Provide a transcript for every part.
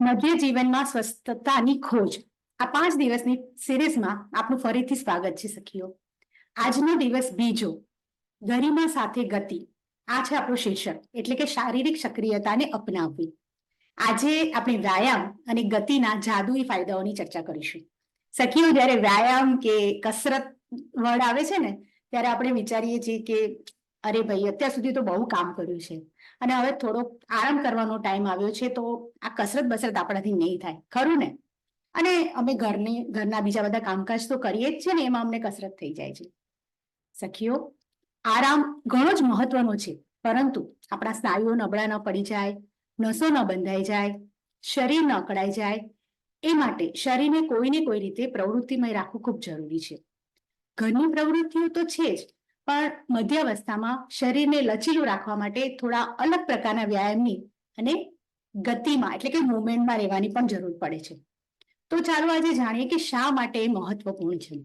મધ્ય જીવનમાં સ્વસ્થતાની ખોજ. આ પાંચ દિવસની સિરીઝમાં આપનું ફરીથી સ્વાગત છે સખીઓ. આજનો દિવસ બીજો. ગરિમા સાથે ગતિ. આ છે આપણું શીર્ષક, એટલે કે શારીરિક સક્રિયતાને અપનાવવી. આજે આપણે વ્યાયામ અને ગતિના જાદુઈ ફાયદાઓની ચર્ચા કરીશું. સખીઓ, જ્યારે વ્યાયામ કે કસરત વર્ડ આવે છે ને, ત્યારે આપણે વિચારીએ છીએ કે અરે ભાઈ, અત્યાર સુધી તો બહુ કામ કર્યું છે. અને હવે થોડો આરામ કરવાનો ટાઈમ આવ્યો છે, તો આ કસરત બસરત આપણાથી નહીં થાય. ખરું ને? અને અમે ઘરની, ઘરના બીજા બધા કામકાજ તો કરીએ જ છે ને, એમાં અમને કસરત થઈ જાય છે. સખીઓ, આરામ ઘણો જ મહત્વનો છે, પરંતુ આપણા સ્નાયુઓ નબળા ન પડી જાય, નસો ન બંધાઈ જાય, શરીર ન અકળાઈ જાય, એ માટે શરીરને કોઈને કોઈ રીતે પ્રવૃત્તિમય રાખવું ખૂબ જરૂરી છે. ઘરની પ્રવૃત્તિઓ તો છે જ પણ મધ્યાવસ્થામાં શરીરને લચીલું રાખવા માટે થોડા અલગ પ્રકારના વ્યાયામની અને ગતિમાં એટલે કે મુવમેન્ટમાં રહેવાની પણ જરૂર પડે છે. તો ચાલો આજે જાણીએ કે શા માટે મહત્વપૂર્ણ છે.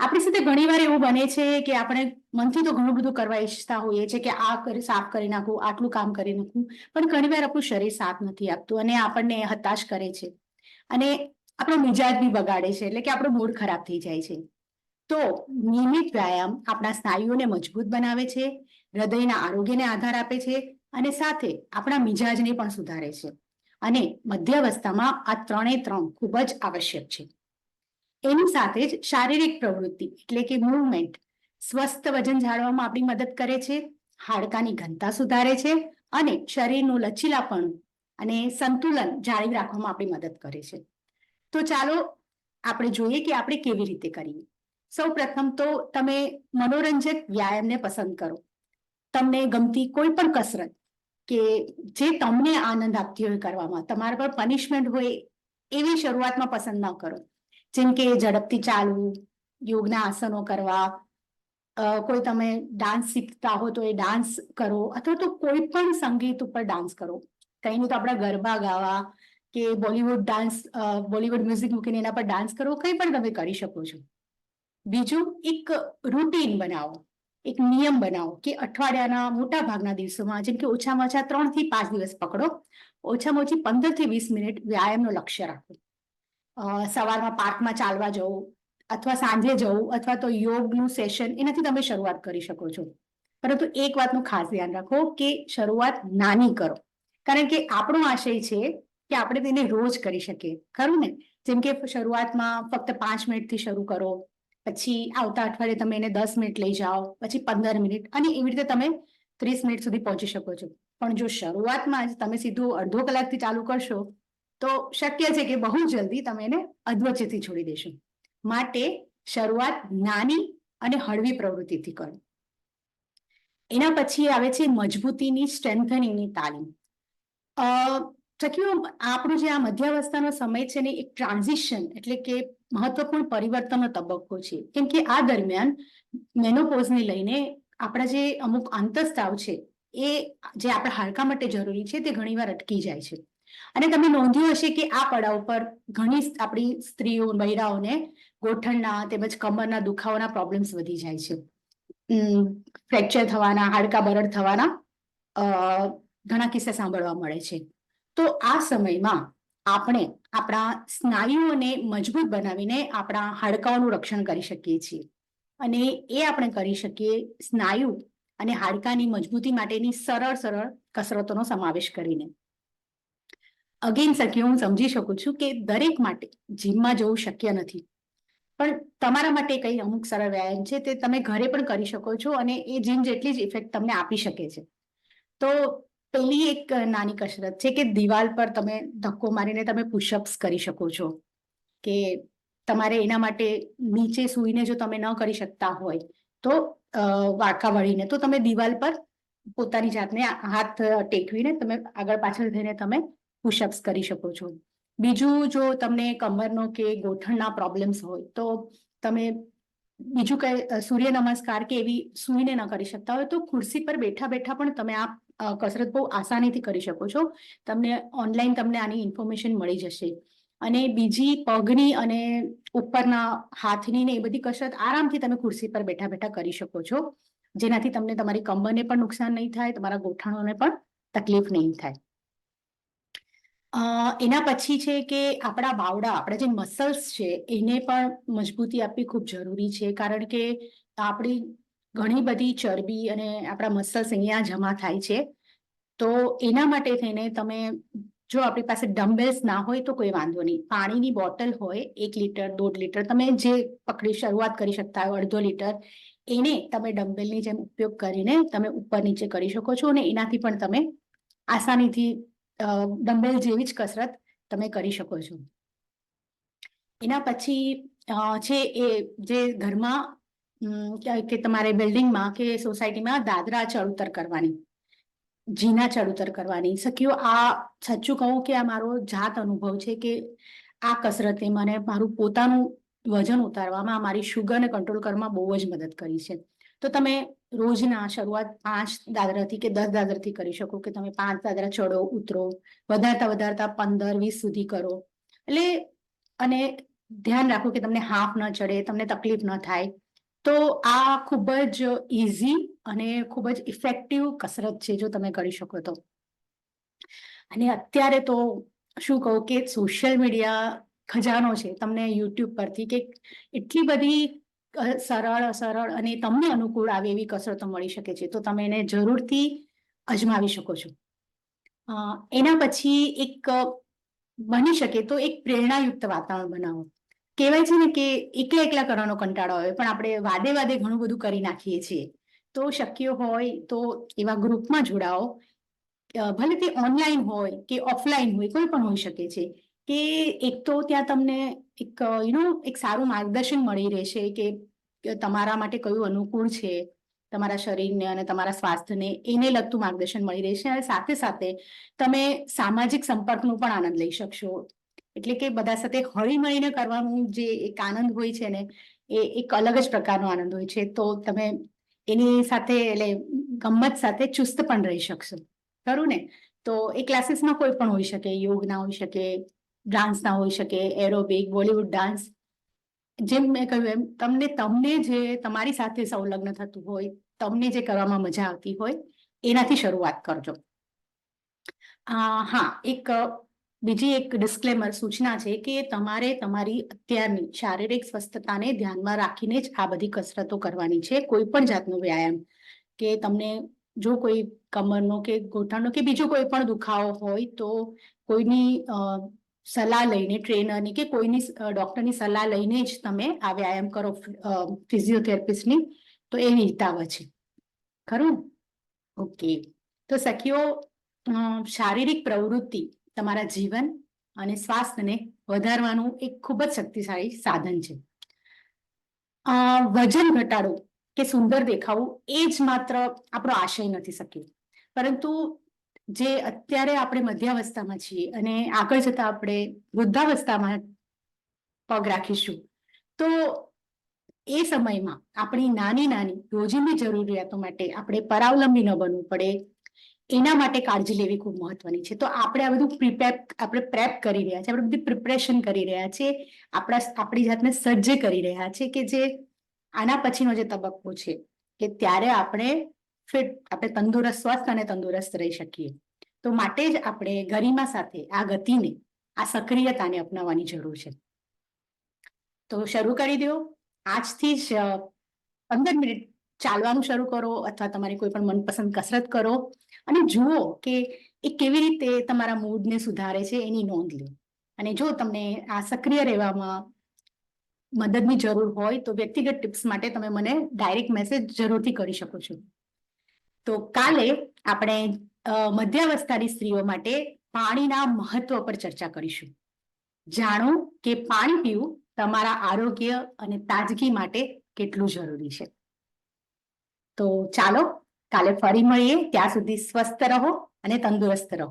આપણી સાથે ઘણીવાર એવું બને છે કે આપણે મનથી તો ઘણું બધું કરવા ઈચ્છતા હોઈએ છીએ કે આ સાફ કરી નાખું, આટલું કામ કરી નાખું, પણ ઘણીવાર આપણું શરીર સાથ નથી આપતું અને આપણને હતાશ કરે છે. અને આપણો મિજાજ બી બગાડે છે એટલે કે આપણો મૂડ ખરાબ થઈ જાય છે. તો નિયમિત વ્યાયામ આપણા સ્નાયુઓને મજબૂત બનાવે છે, હૃદયના આરોગ્યને આધાર આપે છે અને સાથે આપણા મિજાજને પણ સુધારે છે. અને મધ્યાવસ્થામાં આ ત્રણે ત્રણ ખૂબ જ આવશ્યક છે. એની સાથે જ શારીરિક પ્રવૃત્તિ એટલે કે મૂવમેન્ટ સ્વસ્થ વજન જાળવવામાં આપણી મદદ કરે છે, હાડકાની ઘનતા સુધારે છે અને શરીરનું લચીલાપણું અને સંતુલન જાળવી રાખવામાં આપણી મદદ કરે છે. તો ચાલો આપણે જોઈએ કે આપણે કેવી રીતે કરીએ. સૌ પ્રથમ તો તમે મનોરંજક વ્યાયામને પસંદ કરો. તમને ગમતી કોઈ પણ કસરત કે જે તમને આનંદ આપતી હોય કરવામાં, તમારા પર પનિશમેન્ટ હોય એવી શરૂઆતમાં પસંદ ન કરો. જેમ કે ઝડપથી ચાલવું, યોગના આસનો કરવા કોઈ તમે ડાન્સ શીખતા હો તો એ ડાન્સ કરો અથવા તો કોઈ પણ સંગીત ઉપર ડાન્સ કરો. કઈ નહીં તો આપણા ગરબા ગાવા કે બોલિવૂડ ડાન્સ બોલિવૂડ મ્યુઝિક મૂકીને એના પર ડાન્સ કરવો કંઈ પણ તમે કરી શકો છો. બીજું એક રૂટીન બનાવો, એક નિયમ બનાવો કે અઠવાડિયાના મોટા ભાગના દિવસોમાં, જેમ કે ઓછામાં ઓછા ત્રણથી પાંચ દિવસ પકડો, ઓછામાં ઓછી પંદરથી વીસ મિનિટ વ્યાયામનું લક્ષ્ય રાખો. સવારમાં પાર્કમાં ચાલવા જવું અથવા સાંજે જવું અથવા તો યોગનું સેશન એનાથી તમે શરૂઆત કરી શકો છો. પરંતુ એક વાતનું ખાસ ધ્યાન રાખો કે શરૂઆત નાની કરો. કારણ કે આપણો આશય છે કે આપણે તેને રોજ કરી શકીએ. ખરું ને? જેમ કે શરૂઆતમાં ફક્ત પાંચ મિનિટથી શરૂ કરો પછી આવતા અઠવાડિયે તમે એને દસ મિનિટ લઈ જાઓ, પછી પંદર મિનિટ અને એવી રીતે તમે ત્રીસ મિનિટ સુધી પહોંચી શકો છો. પણ જો શરૂઆતમાં જ તમે સીધું અડધો કલાકથી ચાલુ કરશો, તો શક્ય છે કે બહુ જલ્દી તમે એને અધવચ્ચેથી છોડી દેશો. માટે શરૂઆત નાની અને હળવી પ્રવૃત્તિથી કરો. એના પછી આવે છે મજબૂતીની સ્ટ્રેન્થનિંગની તાલીમ. સખીઓ, આપણો જે આ મધ્યાવસ્થાનો સમય છે ને એક ટ્રાન્ઝિશન એટલે કે મહત્વપૂર્ણ પરિવર્તનનો તબક્કો છે. કેમ કે આ દરમિયાન મેનોપોઝને લઈને આપણા જે અમુક અંતસ્તાવ છે એ જે આપણા હાડકા માટે જરૂરી છે તે ઘણીવાર અટકી જાય છે. અને તમે નોંધ્યું હશે કે આ પડાવ પર ઘણી આપણી સ્ત્રીઓ, મહિલાઓને ગોઠણના તેમજ કમરના દુખાવાના પ્રોબ્લેમ્સ વધી જાય છે. ફ્રેક્ચર થવાના, હાડકા બરડ થવાના ઘણા કિસ્સા સાંભળવા મળે છે. તો આ સમયમાં આપણે આપણા સ્નાયુઓને મજબૂત બનાવીને આપણા હાડકાઓનું રક્ષણ કરી શકીએ છીએ. અને એ આપણે કરી શકીએ સ્નાયુ અને હાડકાની મજબૂતી માટેની સરળ સરળ કસરતોનો સમાવેશ કરીને. અગેન સખી હું સમજી શકું છું કે દરેક માટે જીમમાં જવું શક્ય નથી. પણ તમારા માટે કઈ અમુક સરળ વ્યાયામ છે તે તમે ઘરે પણ કરી શકો છો અને એ જીમ જેટલી જ ઇફેક્ટ તમને આપી શકે છે. તો પેલી એક નાની કસરત છે કે દિવાલ પર તમે ધક્કો મારીને તમે પુશઅપ્સ કરી શકો છો. કે તમારે એના માટે નીચે સૂઈને જો તમે ન કરી શકતા હોય તો વાંકા વળીને તો તમે દિવાલ પર પોતાની જાતને હાથ ટેકવીને તમે આગળ પાછળ થઈને તમે પુશઅપ્સ કરી શકો છો. બીજું જો તમને કમરનો કે ગોઠણના પ્રોબ્લેમ્સ હોય તો તમે બીજું કઈ સૂર્ય નમસ્કાર કે એવી સૂઈને ન કરી શકતા હોય તો ખુરશી પર બેઠા બેઠા પણ તમે આ કસરત બહુ આસાનીથી કરી શકો છો. તમને ઓનલાઈન તમને આની ઇન્ફોર્મેશન મળી જશે. અને બીજી પગની અને ઉપરના હાથની ને એ બધી કસરત આરામથી તમે ખુરશી પર બેઠા બેઠા કરી શકો છો. જેનાથી તમને તમારી કમરને પણ નુકસાન નહીં થાય, તમારા ગોઠણોને પણ તકલીફ નહીં થાય. એના પછી છે કે આપણા બાવડા, આપણા જે મસલ્સ છે, એને પણ મજબૂતી આપવી ખૂબ જરૂરી છે. કારણ કે આપણી ઘણી બધી ચરબી અને આપણા મસલ્સ અહીંયા જમા થાય છે. તો એના માટે થઈને તમે જો આપણી પાસે ડમ્બેલ્સ ના હોય તો કોઈ વાંધો નહીં. પાણીની બોટલ હોય એક લીટર, દોઢ લીટર, તમે જે પકડી શરૂઆત કરી શકતા હોય અડધો લીટર, એને તમે ડમ્બેલની જેમ ઉપયોગ કરીને તમે ઉપર નીચે કરી શકો છો અને એનાથી પણ તમે આસાનીથી ડમ્બેલ જેવી જ કસરત તમે કરી શકો છો. એના પછી છે એ જે ઘરમાં કે- તમારે બિલ્ડિંગમાં કે સોસાયટીમાં દાદરા ચડ ઉતર કરવાની, જીના ચડ ઉતર કરવાની. સખીઓ, આ સાચું કહું કે આ મારો જાત અનુભવ છે કે આ કસરતે મને મારું પોતાનું વજન ઉતારવામાં, મારી શુગરને કંટ્રોલ કરવામાં બહુ જ મદદ કરી છે. તો તમે રોજના શરૂઆત પાંચ દાદરાથી કે દસ દાદરાથી કરી શકો કે તમે પાંચ દાદરા ચડો, ઉતરો, વધારતા વધારતા પંદર, વીસ સુધી કરો. એટલે, અને ધ્યાન રાખો કે તમને હાફ ન ચડે, તમને તકલીફ ન થાય. તો આ ખૂબ જ ઇઝી અને ખૂબ જ ઇફેક્ટિવ કસરત છે જો તમે કરી શકો તો. અને અત્યારે તો શું કહું કે સોશિયલ મીડિયા ખજાનો છે. તમને યુટ્યુબ પરથી કે એટલી બધી સરળ સરળ અને તમને અનુકૂળ આવે એવી કસરતો મળી શકે છે. તો તમે એને જરૂરથી અજમાવી શકો છો. એના પછી એક બની શકે તો એક પ્રેરણાયુક્ત વાતાવરણ બનાવો. કહેવાય છે ને કે એકલા એકલા કરવાનો કંટાળો આવે, પણ આપણે વાદે વાદે ઘણું બધું કરી નાખીએ છીએ. તો શક્ય હોય તો એવા ગ્રુપમાં જોડાઓ. ભલે તે ઓનલાઈન હોય કે ઓફલાઈન હોય, કોઈ પણ હોઈ શકે છે. કે એક તો ત્યાં તમને એક યુ નો એક સારું માર્ગદર્શન મળી રહેશે કે તમારા માટે કયું અનુકૂળ છે, તમારા શરીરને અને તમારા સ્વાસ્થ્યને, એને લગતું માર્ગદર્શન મળી રહેશે અને સાથે સાથે તમે સામાજિક સંપર્કનો પણ આનંદ લઈ શકશો. એટલે કે બધા સાથે હળી મળીને કરવાનું જે એક આનંદ હોય છે ને, એ એક અલગ જ પ્રકારનો આનંદ હોય છે. તો તમે એની સાથે, એટલે ગમત સાથે ચુસ્ત પણ રહી શકશો. ખરું ને? તો એ ક્લાસીસમાં કોઈ પણ હોઈ શકે યોગના હોઈ શકે ડાન્સના હોઈ શકે, એરોબિક, બોલિવૂડ ડાન્સ. જેમ મેં કહ્યું એમ, તમને તમને જે તમારી સાથે સંલગ્ન થતું હોય, તમને જે કરવામાં મજા આવતી હોય, એનાથી શરૂઆત કરજો. હા, એક બીજી એક ડિસ્ક્લેમર સૂચના છે કે તમારે તમારી અત્યારની શારીરિક સ્વસ્થતાને ધ્યાનમાં રાખીને જ આ બધી કસરતો કરવાની છે, કોઈ પણ જાતનો વ્યાયામ કે તમને જો કોઈ કમરનો કે ગોઠણનો કે બીજો કોઈ પણ દુખાવો હોય તો કોઈની સલાહ લઈને ટ્રેનરની કે કોઈની ડોક્ટરની સલાહ લઈને જ તમે આ વ્યાયામ કરો ફિઝિયોથેરાપિસ્ટની, તો એ હિતાવ છે. ખરું? ઓકે. તો સખીઓ શારીરિક પ્રવૃત્તિ તમારા જીવન અને સ્વાસ્થ્યને વધારવાનું એક ખૂબ જ શક્તિશાળી સાધન છે. વજન ઘટાડો કે સુંદર દેખાવું એ જ માત્ર આપણો આશય નથી શક્યો. પરંતુ જે અત્યારે આપણે મધ્યાવસ્થામાં છીએ અને આગળ જતા આપણે વૃદ્ધાવસ્થામાં પગ રાખીશું, તો એ સમયમાં આપણી નાની નાની રોજિંદી જરૂરિયાતો માટે આપણે પરાવલંબી ન બનવું પડે એના માટે કાળજી લેવી ખૂબ મહત્વની છે. તો આપણે આ બધું પ્રિપેપ આપણે પ્રેપ કરી રહ્યા છીએ આપણે બધી પ્રિપરેશન કરી રહ્યા છીએ આપણા આપણી જાતને સજ્જ કરી રહ્યા છે કે જે આના પછીનો જે તબક્કો છે કે ત્યારે આપણે ફિટ આપણે તંદુરસ્ત, સ્વસ્થ અને તંદુરસ્ત રહી શકીએ. તો માટે જ આપણે ગરિમા સાથે આ ગતિને, આ સક્રિયતાને અપનાવવાની જરૂર છે. તો શરૂ કરી દો. આજથી જ પંદર મિનિટ ચાલવાનું શરૂ કરો અથવા તમારી કોઈ પણ મનપસંદ કસરત કરો. અને જુઓ કે એ કેવી રીતે તમારા મૂડને સુધારે છે એની નોંધ લો. અને જો તમને આ સક્રિય રહેવામાં મદદની જરૂર હોય તો વ્યક્તિગત ટિપ્સ માટે તમે મને ડાયરેક્ટ મેસેજ જરૂરથી કરી શકો છો. તો કાલે આપણે મધ્યાવસ્થાની સ્ત્રીઓ માટે પાણીના મહત્વ પર ચર્ચા કરીશું. જાણો કે પાણી પીવું તમારા આરોગ્ય અને તાજગી માટે કેટલું જરૂરી છે. તો ચાલો કાલે ફરી મળીએ ત્યાં સુધી સ્વસ્થ રહો અને તંદુરસ્ત રહો.